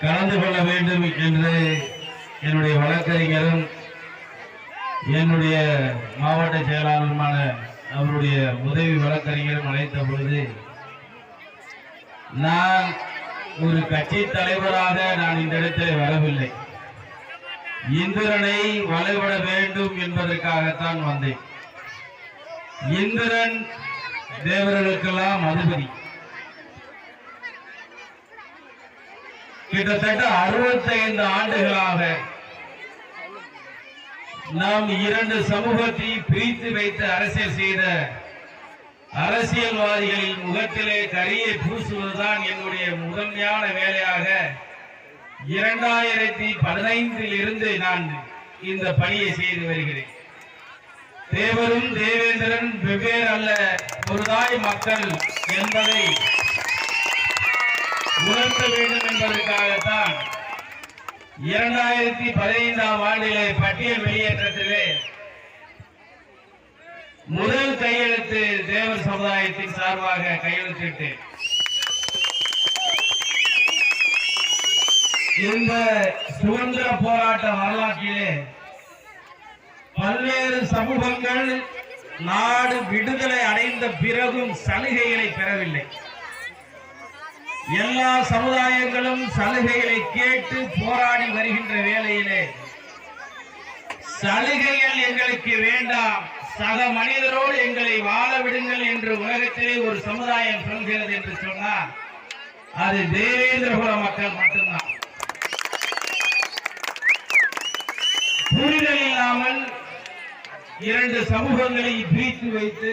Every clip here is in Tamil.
கலந்து கொள்ள வேண்டும் என்று என்னுடைய வழக்கறிஞரும் என்னுடைய மாவட்ட செயலாளருமான அவருடைய உதவி வழக்கறிஞரும் அழைத்த பொழுது நான் ஒரு கட்சி தலைவராக நான் இந்த இடத்தில் வரவில்லை. இந்திரனை வழிபட வேண்டும் என்பதற்காகத்தான் வந்தேன். இந்திரன் தேவர்களுக்கெல்லாம் அதிபதி. கிட்டத்தட்ட 65 ஆண்டுகளாக நாம் இரண்டு சமூகத்தை பிரித்து வைத்து அரசியல் செய்த அரசியல்வாதிகளின் முகத்திலே கரியை பூசுவதுதான் என்னுடைய முதன்மையான வேலையாக இரண்டாயிரத்தி பதினைந்தில் இருந்து நான் இந்த பணியை செய்து வருகிறேன். தேவரும் தேவேந்திரன் வெவ்வேறு அல்ல ஒருதாய் மக்கள் என்பதை உணர்த்த வேண்டும் என்பதற்காகத்தான் இரண்டாயிரத்தி பதினைந்தாம் ஆண்டிலே பட்டியல் வெளியேற்றத்திலே முதல் கையெழுத்து தேவர் சமுதாயத்தின் சார்பாக கையெழுத்திட்டு இந்த சுதந்திர போராட்ட வரலாற்றிலே பல்வேறு சமூகங்கள் நாடு விடுதலை அடைந்த பிறகும் சலுகைகளை பெறவில்லை. எல்லா சமுதாயங்களும் சலுகைகளை கேட்டு போராடி வருகின்ற வேளையிலே சலுகைகள் எங்களுக்கு வேண்டாம். சக மனிதரோடு எங்களை வாழ விடுங்கள் என்று உலகத்திலே ஒரு சமுதாயம் சொல்கிறது என்று சொன்னால் அது தேவேந்திரகுல மக்கள் மட்டும்தான். புரிதல் இல்லாமல் இரண்டு சமூகங்களை பிரித்து வைத்து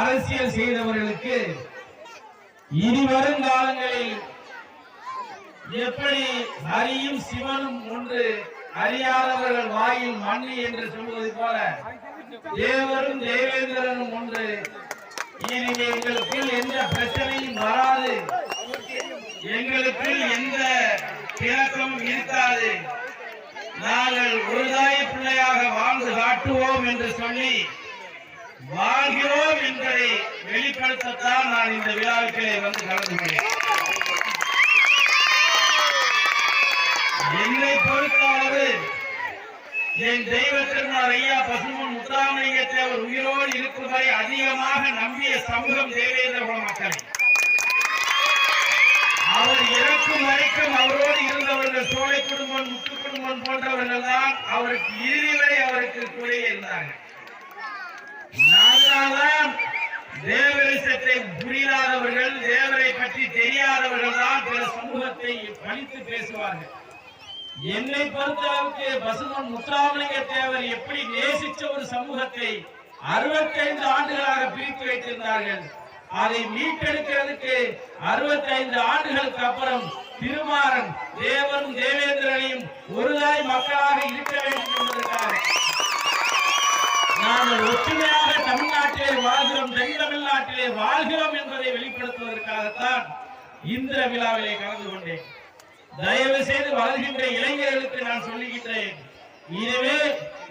அரசியல் செய்தவர்களுக்கு இனி வருங்காலங்களில் எப்படி ஹரியும் சிவனும் ஒன்று அறியாதவர்கள் வாயில் மண்ணி என்று சொல்வது போல தேவரும் தேவேந்திரனும் ஒன்று. இனி எங்களுக்குள் எந்த பிரச்சனையும் வராது. எங்களுக்குள் எந்த பிணக்கமும் இருக்காது. நாங்கள் ஒருதாய பிள்ளையாக வாழ்ந்து காட்டுவோம் என்று சொல்லி வாழ்கிறோம் என்பதை வெளிப்படுத்தத்தான் நான் இந்த விழாவிலே வந்து கலந்து கொண்டேன் என்னை பொறுத்தளவு என் தெய்வ திருநாள் ஐயா பசுமன் முத்தாமலிங்கத்தை தேவர் உயிரோடு இருக்கும் வரை அதிகமாக நம்பிய சமூகம் தேவேந்திரகுல மக்களை. அவர் இறக்கும் வரைக்கும் அவரோடு இருந்தவர்கள் சோலை குடும்பம் முத்து குடும்பம் போன்றவர்கள் தான் அவருக்கு இறுதி வரை அவருக்கு கூட இருந்தார்கள் அதனால்தான் தேவரிசத்தை புரியாதவர்கள் தேவரை பற்றி தெரியாதவர்கள் தான் பிற சமூகத்தை பழித்து பேசுவார்கள். என்னை பொறுத்தளவுக்கு பசுமன் முத்தாமலிங்க தேவர் எப்படி நேசிச்ச ஒரு சமூகத்தை 65 ஆண்டுகளாக பிரித்து வைத்திருந்தார்கள். அதை மீட்டெடுக்கிறதுக்கு 65 ஆண்டுகளுக்கு அப்புறம் திருமாறன் தேவரும் தேவேந்திரனையும் ஒருதாய் மக்களாக இருக்க வேண்டும் என்பதற்காக நாங்கள் ஒற்றுமையாக தமிழ்நாட்டிலே வாழ்கிறோம் தென் தமிழ்நாட்டிலே வாழ்கிறோம் என்பதை வெளிப்படுத்துவதற்காகத்தான் இந்த விழாவிலே கலந்து கொண்டேன். தயவு செய்து வளர்கின்ற இளைஞர்களுக்கு நான் சொல்லுகின்றேன் இதுவே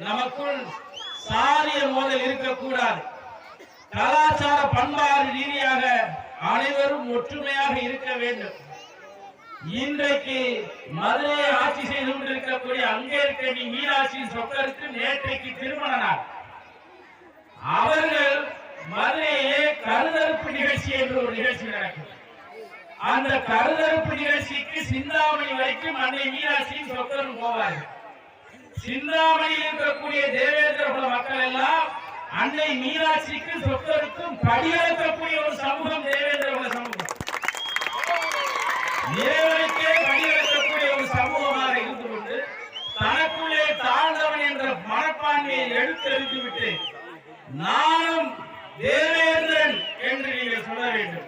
நமக்குள் சாரிய மோதல் இருக்கக்கூடாது. கலாச்சார பண்பாடு ரீதியாக அனைவரும் ஒற்றுமையாக இருக்க வேண்டும். இன்றைக்கு மதுரையை ஆட்சி செய்து கொண்டிருக்கக்கூடிய நீ மீராட்சியின் சொக்கருக்கு நேற்றைக்கு திருமண நாள். அவர்கள் மதுரையிலே கருதறுப்பு நிகழ்ச்சி என்று ஒரு நிகழ்ச்சி நடக்கும் அந்த கருதறுப்பு நிகழ்ச்சிக்கு சிந்தாமணி வரைக்கும் அன்னை மீனாட்சியும் சொக்கரும் போவார்கள். சிந்தாமணியில் இருக்கக்கூடிய தேவேந்திர குல மக்கள் எல்லாம் அன்னை மீனாட்சிக்கு சொக்கருக்கும் படியெடுக்கக்கூடிய ஒரு சமூகம் தேவேந்திர குல சமூகம். தேவனுக்கே படியெடுக்கக்கூடிய ஒரு சமூகமாக இருந்து கொண்டு தனக்குள்ளே தாழ்ந்தவன் என்ற மனப்பான்மையை எடுத்து விட்டு நானும் தேவேந்திரன் என்று நீங்கள் சொல்ல வேண்டும்.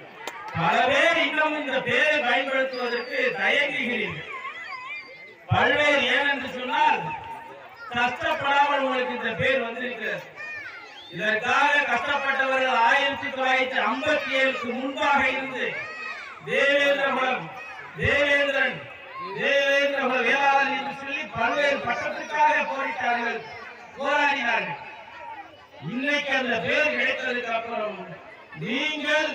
பல பேர் இன்னும் இந்த பேரை பயன்படுத்துவதற்கு தயங்குகிறீர்கள். பல்வேறு ஏனென்று சொன்னால் கஷ்டப்படாமல் உங்களுக்கு இந்த பேர் வந்திருக்கிறது. இதற்காக கஷ்டப்பட்டவர்கள் ஆயிரத்தி தொள்ளாயிரத்தி ஐம்பத்தி ஏழுக்கு முன்பாக இருந்து தேவேந்திரகுலம் தேவேந்திரன் தேவேந்திரகுல வேளாளர் என்று சொல்லி பல்வேறு பட்டத்திற்காக போரிட்டார்கள் போராடினார்கள். இன்னைக்கு அந்த பேர் கிடைத்ததுக்கு அப்புறம் நீங்கள்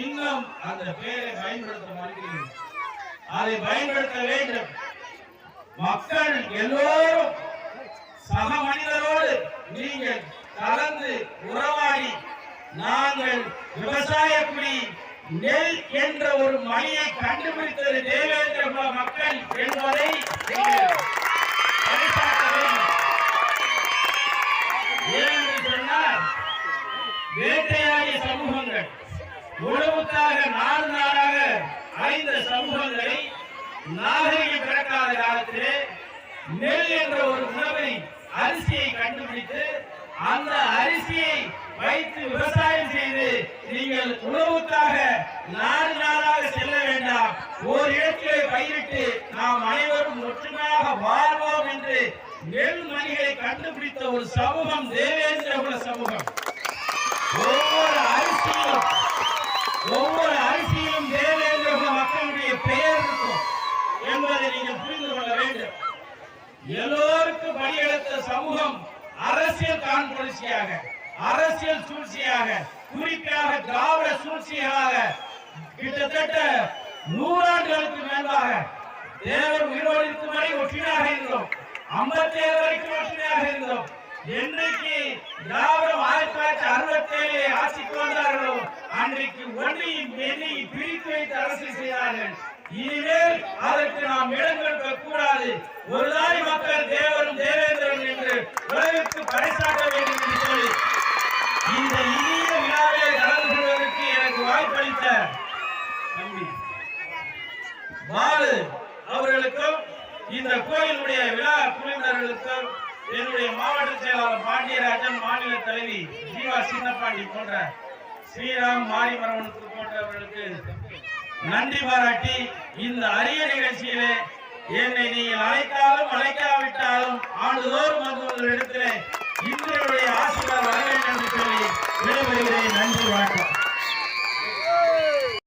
இன்னும் அந்த பேரை பயன்படுத்த மாட்டேங்கிறது அதை பயன்படுத்த வேண்டும். மக்கள் எல்லோரும் சக மனிதரோடு நீங்கள் கலந்து உறவாடி நாங்கள் விவசாய குடி நெல் என்ற ஒரு மணியை கண்டுபிடித்தது தேவேந்திர மக்கள் என்பதை நீங்கள் பறைசாற்ற வேண்டும். ஏனென்று சொன்னால் வேட்டையாடிய சமூகங்கள். உணவுக்காக நாடு நாளாக அழிந்த சமூகங்களை நாகரிகம் பிறக்காத காலத்திலே நெல் என்ற ஒரு உணவை அரிசியை கண்டுபிடித்து அந்த அரிசியை வைத்து விவசாயம் செய்து நீங்கள் உணவுக்காக நாலு நாளாக செல்ல வேண்டாம். ஒரு இடத்திலே பயிரிட்டு நாம் அனைவரும் ஒற்றுமையாக வாழ்வோம் என்று நெல் மணிகளை கண்டுபிடித்த ஒரு சமூகம் தேவேந்திர சமூகம் ஒவ்வொரு அரிசியிலும் ஒவ்வொரு அரிசியிலும் தேவேந்திர குல மக்களுடைய பெயர் இருக்கும் என்பதை நீங்கள் புரிந்து கொள்ள வேண்டும் எல்லோருக்கும் பணியெடுத்த சமூகம் அரசியல் கான்புரட்சியாக அரசியல் சூழ்ச்சியாக குறிப்பாக திராவிட சூழ்ச்சிகளாக கிட்டத்தட்ட நூறாண்டுகளுக்கு மேலாக தேவர் உயிரோடு வரை ஒற்றினாக இருந்தோம். ஐம்பத்தி ஏழு வரைக்கும் ஒற்றினாக இருந்தோம். என்றைக்கு திராவிடம் ஆயிரத்தி தொள்ளாயிரத்தி அறுபத்தி ஏழு ஆட்சிக்கு வந்தார்களோ அன்றைக்கு ஒன்றையும் எண்ணையும் பிரித்து வைத்து அரசியல் செய்தார்கள். இனிமேல் அதற்கு நாம் இடம் கொடுக்க கூடாது ஒரு தாய் மக்கள் தேவரும் தேவ பறைசாற்ற வேண்டும் என்று சொல்லி இந்த இனிய விழாவை கலந்து கொள்வதற்கு எனக்கு வாய்ப்பளித்த தம்பி பாலு அவர்களுக்கும் இந்த கோயிலுடைய விழா குழுவினர்களுக்கும் என்னுடைய மாவட்ட செயலாளர் பாண்டியராஜன் மாநில தலைவி ஜீவா சின்னப்பாண்டி போன்ற ஸ்ரீராம் மாரிமரவனுக்கு போன்றவர்களுக்கு நன்றி பாராட்டி இந்த அரிய நிகழ்ச்சியிலே என்னை நீங்கள் அழைத்தாலும் அழைக்காவிட்டாலும் ஆண்டுதோறும் வந்து உங்கள் இடத்திலே